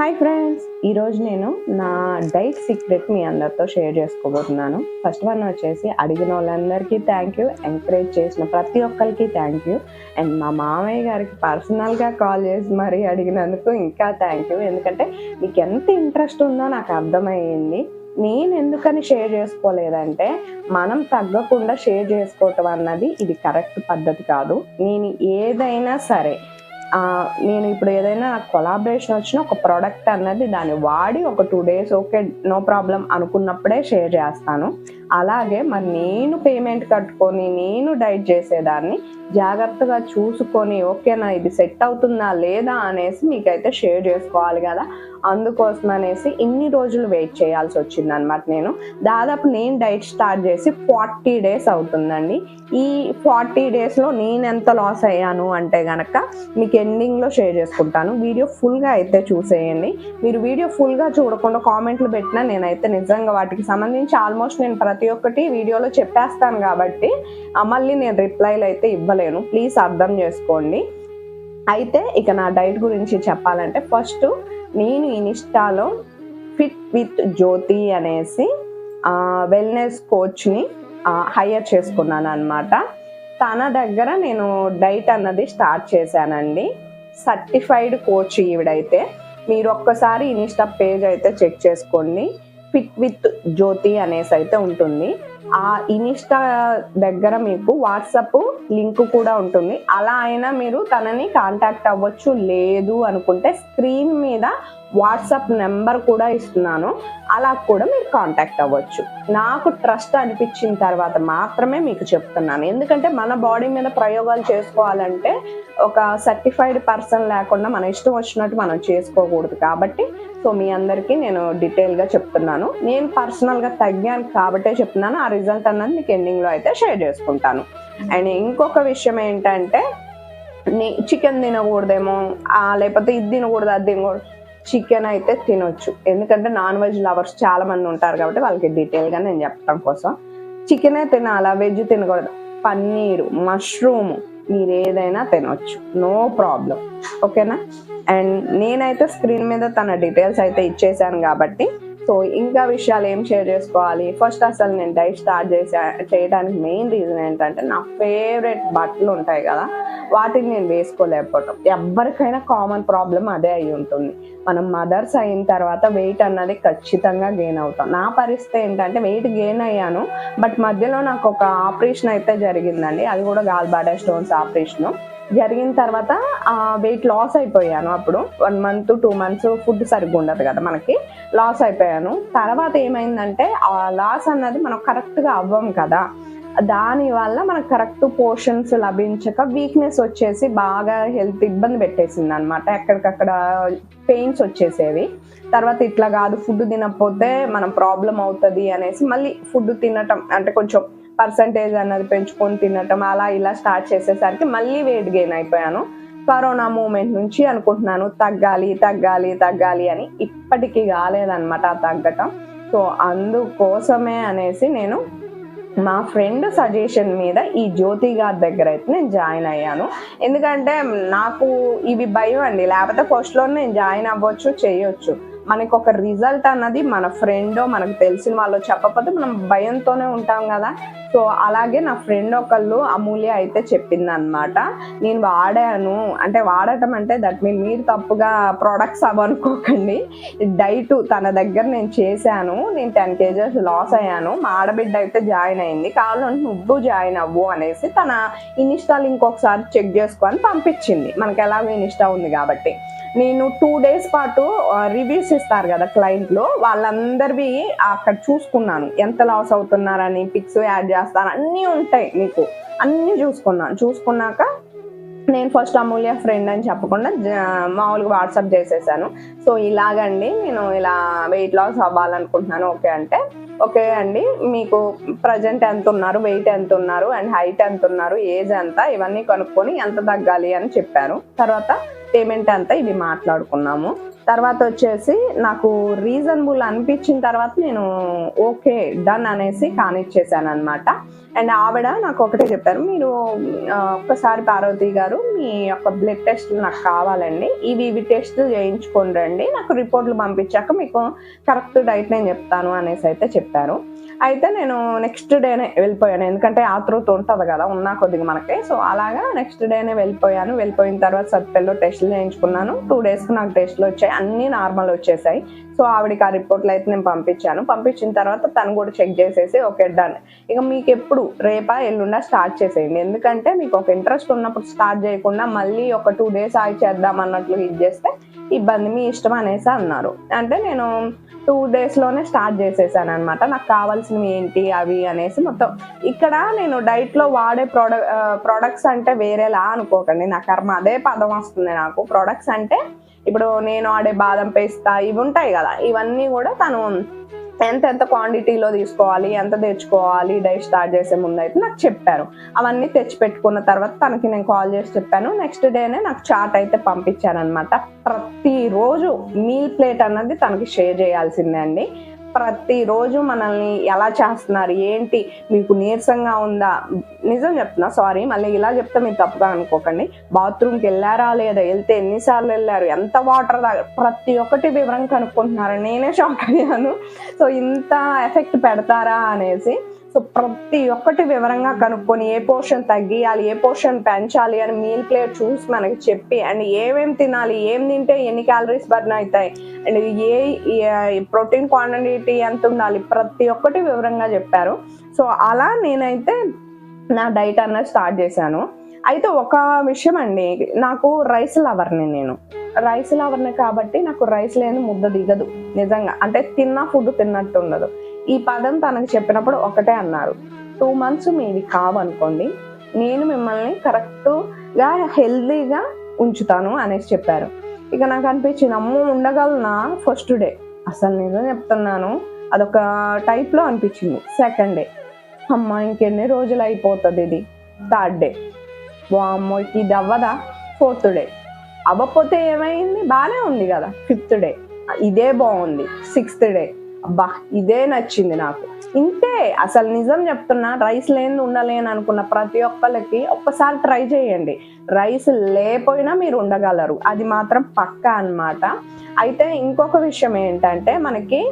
Hi friends ఈరోజు నేను నా డైట్ సీక్రెట్ మీ అందరితో షేర్ చేసుకోబోతున్నాను. ఫస్ట్ వన్ వచ్చేసి అడిగిన వాళ్ళందరికీ థ్యాంక్ యూ ఎంకరేజ్ చేసిన ప్రతి ఒక్కరికి థ్యాంక్ యూ అండ్ మా మామయ్య గారికి పర్సనల్గా కాల్ చేసి మరీ అడిగినందుకు ఇంకా థ్యాంక్ యూ ఎందుకంటే మీకు ఎంత ఇంట్రెస్ట్ ఉందో నాకు అర్థమయ్యింది. నేను ఎందుకని షేర్ చేసుకోలేదంటే మనం తగ్గకుండా షేర్ చేసుకోవటం అన్నది ఇది కరెక్ట్ పద్ధతి కాదు. నేను ఏదైనా సరే నేను ఇప్పుడు ఏదైనా కొలాబరేషన్ వచ్చిన ఒక ప్రోడక్ట్ అన్నది దాన్ని వాడి ఒక two days okay no problem అనుకున్నప్పుడే share చేస్తాను. అలాగే మరి నేను పేమెంట్ కట్టుకొని నేను డైట్ చేసేదాన్ని జాగ్రత్తగా చూసుకొని ఓకేనా ఇది సెట్ అవుతుందా లేదా అనేసి మీకైతే షేర్ చేసుకోవాలి కదా. అందుకోసం అనేసి ఇన్ని రోజులు వెయిట్ చేయాల్సి వచ్చింది అనమాట నేను. దాదాపు నేను డైట్ స్టార్ట్ చేసి ఫార్టీ డేస్ అవుతుందండి. ఈ ఫార్టీ డేస్లో నేను ఎంత లాస్ అయ్యాను అంటే కనుక మీకు ఎండింగ్లో షేర్ చేసుకుంటాను. వీడియో ఫుల్గా అయితే చూసేయండి. మీరు వీడియో ఫుల్గా చూడకుండా కామెంట్లు పెట్టినా నేనైతే నిజంగా వాటికి సంబంధించి ఆల్మోస్ట్ నేను ప్రతి ఒక్కటి వీడియోలో చెప్పేస్తాను కాబట్టి మళ్ళీ నేను రిప్లైలు అయితే ఇవ్వలేను. ప్లీజ్ అర్థం చేసుకోండి. అయితే ఇక నా డైట్ గురించి చెప్పాలంటే ఫస్ట్ నేను ఇన్స్టాలో ఫిట్ విత్ జ్యోతి అనేసి వెల్నెస్ కోచ్ని హైయర్ చేసుకున్నాను అనమాట తన దగ్గర నేను డైట్ అన్నది స్టార్ట్ చేశానండి. సర్టిఫైడ్ కోచ్ ఈవిడైతే. మీరు ఒక్కసారి ఇన్స్టా పేజ్ అయితే చెక్ చేసుకోండి. ఫిట్ విత్ జ్యోతి అనేసి అయితే ఉంటుంది. ఆ ఇన్స్టా దగ్గర మీకు వాట్సాప్ లింక్ కూడా ఉంటుంది. అలా అయినా మీరు తనని కాంటాక్ట్ అవ్వచ్చు లేదు అనుకుంటే స్క్రీన్ మీద వాట్సాప్ నెంబర్ కూడా ఇస్తున్నాను. అలా కూడా మీరు కాంటాక్ట్ అవ్వచ్చు. నాకు ట్రస్ట్ అనిపించిన తర్వాత మాత్రమే మీకు చెప్తున్నాను. ఎందుకంటే మన బాడీ మీద ప్రయోగాలు చేసుకోవాలంటే ఒక సర్టిఫైడ్ పర్సన్ లేకుండా మన ఇష్టం వచ్చినట్టు మనం చేసుకోకూడదు. కాబట్టి సో మీ అందరికీ నేను డీటెయిల్గా చెప్తున్నాను. నేను పర్సనల్గా తగ్గాను కాబట్టే చెప్తున్నాను. ఆ రిజల్ట్ అన్నది మీకు ఎండింగ్లో అయితే షేర్ చేసుకుంటాను. అండ్ ఇంకొక విషయం ఏంటంటే నీ చికెన్ తినకూడదేమో ఆ, లేకపోతే ఇది తినకూడదు అది తినకూడదు. చికెన్ అయితే తినొచ్చు. ఎందుకంటే నాన్ వెజ్ లవర్స్ చాలా మంది ఉంటారు కాబట్టి వాళ్ళకి డీటెయిల్గా నేను చెప్పడం కోసం. చికెనే తినాలా వెజ్ తినకూడదు? పన్నీరు మష్రూమ్ మీరు ఏదైనా తినొచ్చు. No problem. ఓకేనా? అండ్ నేనైతే స్క్రీన్ మీద తన డీటెయిల్స్ అయితే ఇచ్చేసాను కాబట్టి సో ఇంకా విషయాలు ఏం షేర్ చేసుకోవాలి? ఫస్ట్ అసలు నేను డైట్ స్టార్ట్ చేసా చేయడానికి మెయిన్ రీజన్ ఏంటంటే నా ఫేవరెట్ బట్టలు ఉంటాయి కదా వాటిని నేను వేసుకోలేకపోవటం. ఎవరికైనా కామన్ ప్రాబ్లం అదే అయి ఉంటుంది. మనం మదర్స్ అయిన తర్వాత వెయిట్ అన్నది ఖచ్చితంగా గెయిన్ అవుతాం. నా పరిస్థితి ఏంటంటే వెయిట్ గెయిన్ అయ్యాను. బట్ మధ్యలో నాకు ఒక ఆపరేషన్ అయితే జరిగిందండి. అది కూడా గాల్బాడా స్టోన్స్ ఆపరేషన్ జరిగిన తర్వాత వెయిట్ లాస్ అయిపోయాను అప్పుడు. One month two months food సరిగ్గా ఉండదు కదా మనకి. లాస్ అయిపోయాను. తర్వాత ఏమైందంటే ఆ లాస్ అన్నది మనం కరెక్ట్గా అవ్వం కదా. దాని వల్ల మనకు కరెక్ట్ పోర్షన్స్ లభించక వీక్నెస్ వచ్చేసి బాగా హెల్త్ ఇబ్బంది పెట్టేసింది అనమాట ఎక్కడికక్కడ పెయిన్స్ వచ్చేసేవి. తర్వాత ఇట్లా కాదు ఫుడ్ తినకపోతే మనం ప్రాబ్లం అవుతుంది అనేసి మళ్ళీ ఫుడ్ తినటం అంటే కొంచెం పర్సంటేజ్ అన్నది పెంచుకొని తినటం అలా ఇలా స్టార్ట్ చేసేసరికి మళ్ళీ వెయిట్ గెయిన్ అయిపోయాను. కరోనా మూమెంట్ నుంచి అనుకుంటున్నాను తగ్గాలి తగ్గాలి తగ్గాలి అని ఇప్పటికీ కాలేదన్నమాట ఆ తగ్గటం. సో అందుకోసమే అనేసి నేను మా ఫ్రెండ్ సజెషన్ మీద ఈ జ్యోతి గారి దగ్గర అయితే నేను జాయిన్ అయ్యాను. ఎందుకంటే నాకు ఇవి భయం అండి. లేకపోతే ఫస్ట్లో నేను జాయిన్ అవ్వచ్చు చేయొచ్చు. మనకి ఒక రిజల్ట్ అన్నది మన ఫ్రెండ్ మనకు తెలిసిన వాళ్ళు చెప్పకపోతే మనం భయంతోనే ఉంటాం కదా. సో అలాగే నా ఫ్రెండ్ ఒకళ్ళు అమూల్య అయితే చెప్పింది అనమాట నేను వాడాను. అంటే వాడటం అంటే దట్ మీన్ మీరు తప్పుగా ప్రొడక్ట్స్ అవ్వనుకోకండి డైట్ తన దగ్గర నేను చేశాను. నేను టెన్ కేజెస్ లాస్ అయ్యాను. మా ఆడబిడ్డ అయితే జాయిన్ అయింది. కావాలంటే నువ్వు జాయిన్ అవ్వు అనేసి తన ఇన్స్టాల్ లింక్ ఒకసారి చెక్ చేసుకొని పంపించింది. మనకి ఎలాగో ఇన్స్టా ఉంది కాబట్టి. నేను టూ డేస్ పాటు రివ్యూస్ ఇస్తారు కదా క్లయింట్లు వాళ్ళందరివి అక్కడ చూసుకున్నాను. ఎంత లాస్ అవుతున్నారని పిక్స్ యాడ్ చేస్తారు అన్నీ ఉంటాయి మీకు. అన్నీ చూసుకున్నాను. చూసుకున్నాక నేను ఫస్ట్ అమూల్య ఫ్రెండ్ అని చెప్పకుండా మామూలుగా వాట్సాప్ చేసేసాను. సో ఇలాగండి నేను ఇలా వెయిట్ లాస్ అవ్వాలనుకుంటున్నాను. ఓకే అంటే ఓకే అండి మీకు ప్రజెంట్ ఎంత ఉన్నారు వెయిట్ ఎంత ఉన్నారు అండ్ హైట్ ఎంత ఉన్నారు ఏజ్ ఎంత ఇవన్నీ కనుక్కొని ఎంత తగ్గాలి అని చెప్పారు. తర్వాత పేమెంట్ అంతా ఇవి మాట్లాడుకున్నాము. తర్వాత వచ్చేసి నాకు రీజనబుల్ అనిపించిన తర్వాత నేను ఓకే డన్ అనేసి కానిచ్చేసాను అనమాట అండ్ ఆవిడ నాకు ఒకటే చెప్పారు మీరు ఒక్కసారి పార్వతి గారు మీ యొక్క బ్లడ్ టెస్ట్ నాకు కావాలండి. ఇవి ఇవి టెస్ట్లు చేయించుకొని రండి. నాకు రిపోర్ట్లు పంపించాక మీకు కరెక్ట్ డైట్ నేను చెప్తాను అనేసి అయితే చెప్పారు. అయితే నేను నెక్స్ట్ డేనే వెళ్ళిపోయాను. ఎందుకంటే ఆతృత ఉంటుంది కదా ఉన్నా కొద్దిగా మనకి. సో అలాగా నెక్స్ట్ డేనే వెళ్ళిపోయాను. వెళ్ళిపోయిన తర్వాత సత్పెల్లో టెస్ట్లు చేయించుకున్నాను. టూ డేస్కి నాకు టెస్ట్లు వచ్చాయి. అన్నీ నార్మల్ వచ్చేసాయి. సో ఆవిడకి ఆ రిపోర్ట్లు అయితే నేను పంపించాను. పంపించిన తర్వాత తను కూడా చెక్ చేసేసి ఓకే డన్ ఇక మీకు ఎప్పుడు రేపా ఎల్లుండా స్టార్ట్ చేసేయండి. ఎందుకంటే మీకు ఒక ఇంట్రెస్ట్ ఉన్నప్పుడు స్టార్ట్ చేయకుండా మళ్ళీ ఒక టూ డేస్ ఆగి చేద్దాం అన్నట్లు ఇది చేస్తే ఇబ్బంది మీ ఇష్టం అనేసి అన్నారు. అంటే నేను టూ డేస్లోనే స్టార్ట్ చేసేసాను అనమాట నాకు కావాల్సినవి ఏంటి అవి అనేసి మొత్తం. ఇక్కడ నేను డైట్లో వాడే ప్రోడక్ట్ ప్రోడక్ట్స్ అంటే వేరేలా అనుకోకండి. నా కర్మ అదే పదం వస్తుంది నాకు. ప్రోడక్ట్స్ అంటే ఇప్పుడు నేను ఆడే బాదం పేస్తా ఇవి ఉంటాయి కదా ఇవన్నీ కూడా తను ఎంత ఎంత క్వాంటిటీలో తీసుకోవాలి ఎంత తెచ్చుకోవాలి డైట్ స్టార్ట్ చేసే ముందు అయితే నాకు చెప్పారు. అవన్నీ తెచ్చి పెట్టుకున్న తర్వాత తనకి నేను కాల్ చేసి చెప్పాను. నెక్స్ట్ డేనే నాకు చాట్ అయితే పంపించారనమాట ప్రతిరోజు మీల్ ప్లేట్ అన్నది తనకి షేర్ చేయాల్సిందే అండి. ప్రతిరోజు మనల్ని ఎలా చేస్తున్నారు? ఏంటి? మీకు నీరసంగా ఉందా? నిజం చెప్తున్నా సారీ. మళ్ళీ ఇలా చెప్తే మీరు తప్పుగా అనుకోకండి. బాత్రూమ్కి వెళ్ళారా లేదా? వెళ్తే ఎన్నిసార్లు వెళ్ళారు? ఎంత వాటర్ తాగారు ప్రతి ఒక్కటి వివరంగా కనుక్కుంటున్నారు నేనే షాక్ అయ్యాను. సో ఇంత ఎఫెక్ట్ పెడతారా అనేసి సో ప్రతి ఒక్కటి వివరంగా కనుక్కొని ఏ పోర్షన్ తగ్గియాలి ఏ పోర్షన్ పెంచాలి అని మీల్ ప్లేట్ చూసి మనకి చెప్పి అండ్ ఏమేమి తినాలి ఏం తింటే ఎన్ని క్యాలరీస్ బర్న్ అవుతాయి అండ్ ఏ ప్రోటీన్ క్వాంటిటీ ఎంత ఉండాలి ప్రతి ఒక్కటి వివరంగా చెప్పారు. సో అలా నేనైతే నా డైట్ అన్నది స్టార్ట్ చేశాను. అయితే ఒక విషయం అండి నాకు రైస్ లవర్ని నేను. రైస్ లవర్ని కాబట్టి నాకు రైస్ లేని ముద్ద దిగదు నిజంగా. అంటే తిన్న ఫుడ్ తిన్నట్టు ఉండదు. ఈ పదం తనకు చెప్పినప్పుడు ఒకటే అన్నారు. టూ మంత్స్ మీవి కావనుకోండి నేను మిమ్మల్ని కరెక్ట్గా హెల్దీగా ఉంచుతాను అనేసి చెప్పారు. ఇక నాకు అనిపించింది అమ్మో ఉండగలనా? First day. అసలు నిజం చెప్తున్నాను అదొక టైప్లో అనిపించింది. సెకండ్ డే అమ్మ ఇంకెన్ని రోజులు అయిపోతుంది ఇది? Third day. వామ్మో ఇది అవ్వదా? Fourth day. అవ్వకపోతే ఏమైంది? బాగానే ఉంది కదా ఫిఫ్త్ డే. ఇదే బాగుంది సిక్స్త్ డే. అబ్బా ఇదే నచ్చింది నాకు. ఇంతే అసలు నిజం చెప్తున్నా రైస్ లేని ఉండలేను అనుకున్న ప్రతి ఒక్కరికి ఒక్కసారి ట్రై చేయండి. రైస్ లేకపోయినా మీరు ఉండగలరు. అది మాత్రం పక్కా అన్నమాట. అయితే ఇంకొక విషయం ఏంటంటే మనకి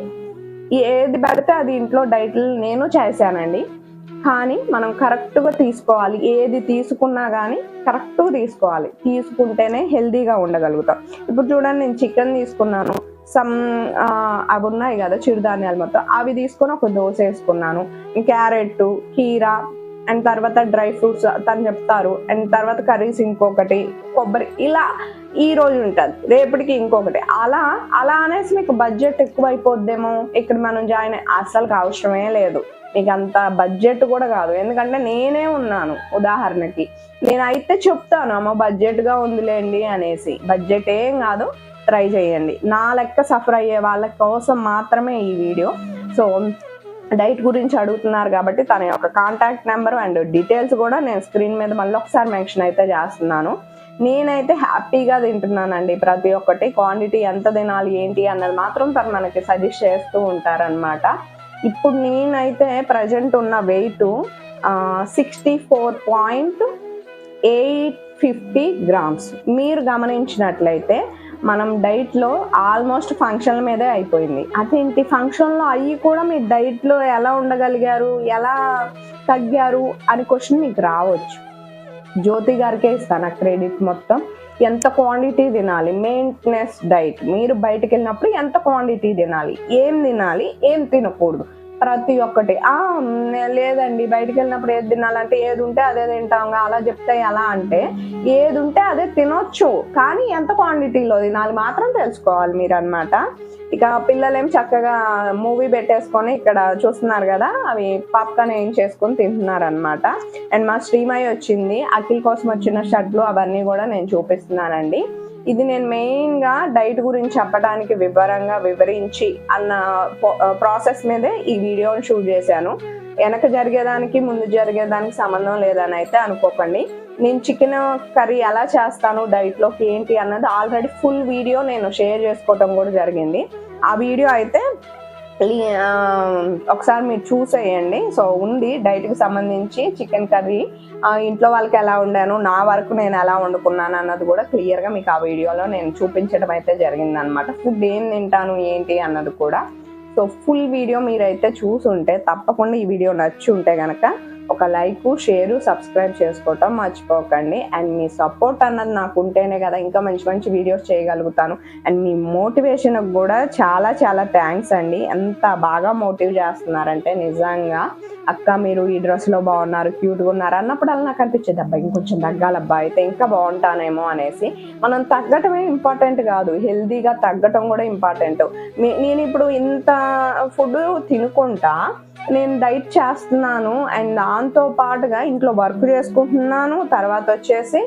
ఏది పడితే అది ఇంట్లో డైట్లు నేను చేశానండి. కానీ మనం కరెక్ట్గా తీసుకోవాలి. ఏది తీసుకున్నా కానీ కరెక్ట్గా తీసుకోవాలి. తీసుకుంటేనే హెల్తీగా ఉండగలుగుతాం. ఇప్పుడు చూడండి నేను చికెన్ తీసుకున్నాను. సమ్ అవి ఉన్నాయి కదా చిరుధాన్యాలు మొత్తం. అవి తీసుకొని ఒక దోశ వేసుకున్నాను. క్యారెట్ కీరా అండ్ తర్వాత డ్రై ఫ్రూట్స్ తను చెప్తారు. అండ్ తర్వాత కర్రీస్ ఇంకొకటి కొబ్బరి ఇలా ఈ రోజు ఉంటుంది. రేపటికి ఇంకొకటి. అలా అలా అనేసి మీకు బడ్జెట్ ఎక్కువ అయిపోద్దేమో ఇక్కడ మనం జాయిన్ అస్సలు అవసరమే లేదు. మీకు అంత బడ్జెట్ కూడా కాదు. ఎందుకంటే నేనే ఉన్నాను ఉదాహరణకి. నేనైతే చెప్తాను అమ్మ బడ్జెట్గా ఉందిలేండి అనేసి. బడ్జెట్ ఏం కాదు. ట్రై చేయండి. నా లెక్క సఫర్ అయ్యే వాళ్ళ కోసం మాత్రమే ఈ వీడియో. సో డైట్ గురించి అడుగుతున్నారు కాబట్టి తన యొక్క కాంటాక్ట్ నెంబర్ అండ్ డీటెయిల్స్ కూడా నేను స్క్రీన్ మీద మళ్ళీ ఒకసారి మెన్షన్ అయితే చేస్తున్నాను. నేనైతే హ్యాపీగా తింటున్నానండి ప్రతి ఒక్కటి. క్వాంటిటీ ఎంత తినాలి ఏంటి అన్నది మాత్రం తను మనకి సజెస్ట్ చేస్తూ ఉంటారనమాట ఇప్పుడు నేనైతే ప్రజెంట్ ఉన్న weight sixty four point eight fifty grams. మీరు గమనించినట్లయితే మనం డైట్లో ఆల్మోస్ట్ ఫంక్షన్ల మీదే అయిపోయింది. అదేంటి ఫంక్షన్లో అయ్యి కూడా మీ డైట్లో ఎలా ఉండగలిగారు? ఎలా తగ్గారు? అని క్వశ్చన్ మీకు రావచ్చు. జ్యోతి గారికే ఇస్తాను ఆ క్రెడిట్ మొత్తం. ఎంత క్వాంటిటీ తినాలి? మెయింటెనెన్స్ డైట్ మీరు బయటకు వెళ్ళినప్పుడు ఎంత క్వాంటిటీ తినాలి? ఏం తినాలి? ఏం తినకూడదు? ప్రతి ఒక్కటి. ఆ నే- లేదండి. బయటికి వెళ్ళినప్పుడు ఏది తినాలంటే ఏది ఉంటే అదే తింటాం. అలా చెప్తే ఎలా అంటే ఏది ఉంటే అదే తినొచ్చు. కానీ ఎంత క్వాంటిటీలో తినాలి మాత్రం తెలుసుకోవాలి మీరు అన్నమాట ఇక పిల్లలేం చక్కగా మూవీ పెట్టేసుకొని ఇక్కడ చూస్తున్నారు కదా అవి పాప్కార్న్ ఏం చేసుకొని తింటున్నారు అనమాట అండ్ మా శ్రీమయ్య వచ్చింది. అఖిల్ కోసం వచ్చిన షర్ట్లు అవన్నీ కూడా నేను చూపిస్తున్నానండి. ఇది నేను మెయిన్గా డైట్ గురించి చెప్పడానికి వివరంగా వివరించి అన్న ప్రాసెస్ మీదే ఈ వీడియోని షూట్ చేశాను. వెనక జరిగేదానికి ముందు జరిగేదానికి సంబంధం లేదని అయితే అనుకోకండి. నేను చికెన్ కర్రీ ఎలా చేస్తాను డైట్లోకి ఏంటి అన్నది ఆల్రెడీ ఫుల్ వీడియో నేను షేర్ చేసుకోవటం కూడా జరిగింది. ఆ వీడియో అయితే ఒకసారి మీరు చూసేయండి. సో ఉంది డైట్కి సంబంధించి చికెన్ కర్రీ. ఇంట్లో వాళ్ళకి ఎలా వండాను నా వరకు నేను ఎలా వండుకున్నాను అన్నది కూడా క్లియర్గా మీకు ఆ వీడియోలో నేను చూపించడం అయితే జరిగింది అనమాట ఫుడ్ ఏం తింటాను ఏంటి అన్నది కూడా. సో ఫుల్ వీడియో మీరైతే చూసుంటే తప్పకుండా ఈ వీడియో నచ్చి ఉంటే కనుక ఒక లైక్ షేరు సబ్స్క్రైబ్ చేసుకోవటం మర్చిపోకండి. అండ్ మీ సపోర్ట్ అన్నది నాకు ఉంటేనే కదా ఇంకా మంచి మంచి వీడియోస్ చేయగలుగుతాను. అండ్ మీ మోటివేషన్కి కూడా చాలా చాలా థ్యాంక్స్ అండి. ఎంత బాగా మోటివ్ చేస్తున్నారంటే నిజంగా. అక్క మీరు ఈ డ్రెస్లో బాగున్నారు క్యూట్గా ఉన్నారు అన్నప్పుడు అలా నాకు అనిపించేది అబ్బాయి ఇంకొంచెం తగ్గాలబ్బా అయితే ఇంకా బాగుంటానేమో అనేసి. మనం తగ్గటమే ఇంపార్టెంట్ కాదు హెల్దీగా తగ్గటం కూడా ఇంపార్టెంట్. నేను ఇప్పుడు ఇంత ఫుడ్ తినుకుంటా నేను డైట్ చేస్తున్నాను అండ్ దాంతో పాటుగా ఇంట్లో వర్క్ చేసుకుంటున్నాను తర్వాత వచ్చేసి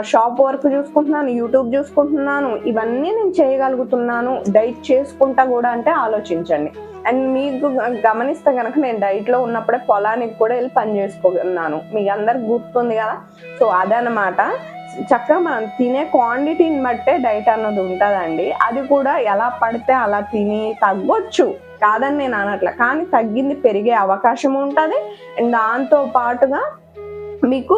షాప్ వర్క్ చూసుకుంటున్నాను యూట్యూబ్ చూసుకుంటున్నాను ఇవన్నీ నేను చేయగలుగుతున్నాను. డైట్ చేసుకుంటా కూడా అంటే ఆలోచించండి. అండ్ మీకు గమనిస్తే కనుక నేను డైట్లో ఉన్నప్పుడే పొలానికి కూడా వెళ్ళి పని చేసుకున్నాను మీకు అందరికి గుర్తుంది కదా? సో అదనమాట చక్కగా మనం తినే క్వాంటిటీని బట్టే డైట్ అన్నది ఉంటుందండి. అది కూడా ఎలా పడితే అలా తిని తగ్గొచ్చు. కాదని నేను అనట్లే. కానీ తగ్గింది పెరిగే అవకాశం ఉంటుంది. అండ్ దాంతో పాటుగా మీకు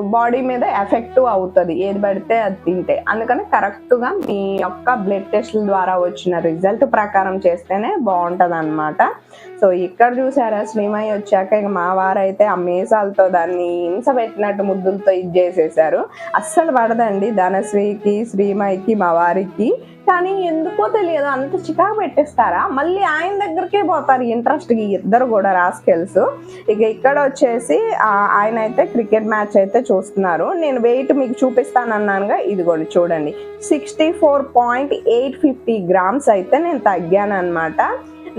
బాడీ మీద ఎఫెక్ట్ అవుతుంది. ఏది పడితే అది తింటే. అందుకని కరెక్ట్గా మీ యొక్క బ్లడ్ టెస్ట్ల ద్వారా వచ్చిన రిజల్ట్ ప్రకారం చేస్తేనే బాగుంటుంది అనమాట సో ఇక్కడ చూసారా శ్రీమయ్య వచ్చాక ఇక మా వారైతే ఆ మీసాలతో దాన్ని హింస పెట్టినట్టు ముద్దులతో ఇది చేసేసారు. అస్సలు పడదండి ధనశ్రీకి శ్రీమయ్యకి మా వారికి. కానీ ఎందుకో తెలియదు అంత చికాకు పెట్టేస్తారా? మళ్ళీ ఆయన దగ్గరికే పోతారు ఇంట్రెస్ట్ ఇద్దరు కూడా రాస్కెల్స్. ఇక ఇక్కడ వచ్చేసి ఆయన అయితే క్రికెట్ మ్యాచ్ అయితే చూస్తున్నారు. నేను వెయిట్ మీకు చూపిస్తాను అన్నానుగా ఇదిగోండి చూడండి. Sixty four point eight fifty grams అయితే నేను తగ్గాను అనమాట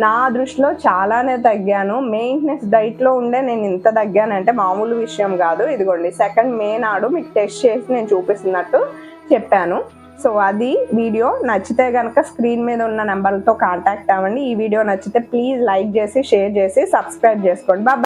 నా దృష్టిలో చాలానే తగ్గాను. మెయింటెనెన్స్ డైట్లో ఉండే నేను ఇంత తగ్గానంటే మామూలు విషయం కాదు. ఇదిగోండి సెకండ్ మే నాడు మీకు టెస్ట్ చేసి నేను చూపిస్తున్నట్టు చెప్పాను. సో అది వీడియో నచ్చితే కనుక స్క్రీన్ మీద ఉన్న నెంబర్లతో కాంటాక్ట్ అవ్వండి. ఈ వీడియో నచ్చితే ప్లీజ్ లైక్ చేసి షేర్ చేసి సబ్స్క్రైబ్ చేసుకోండి. బాబా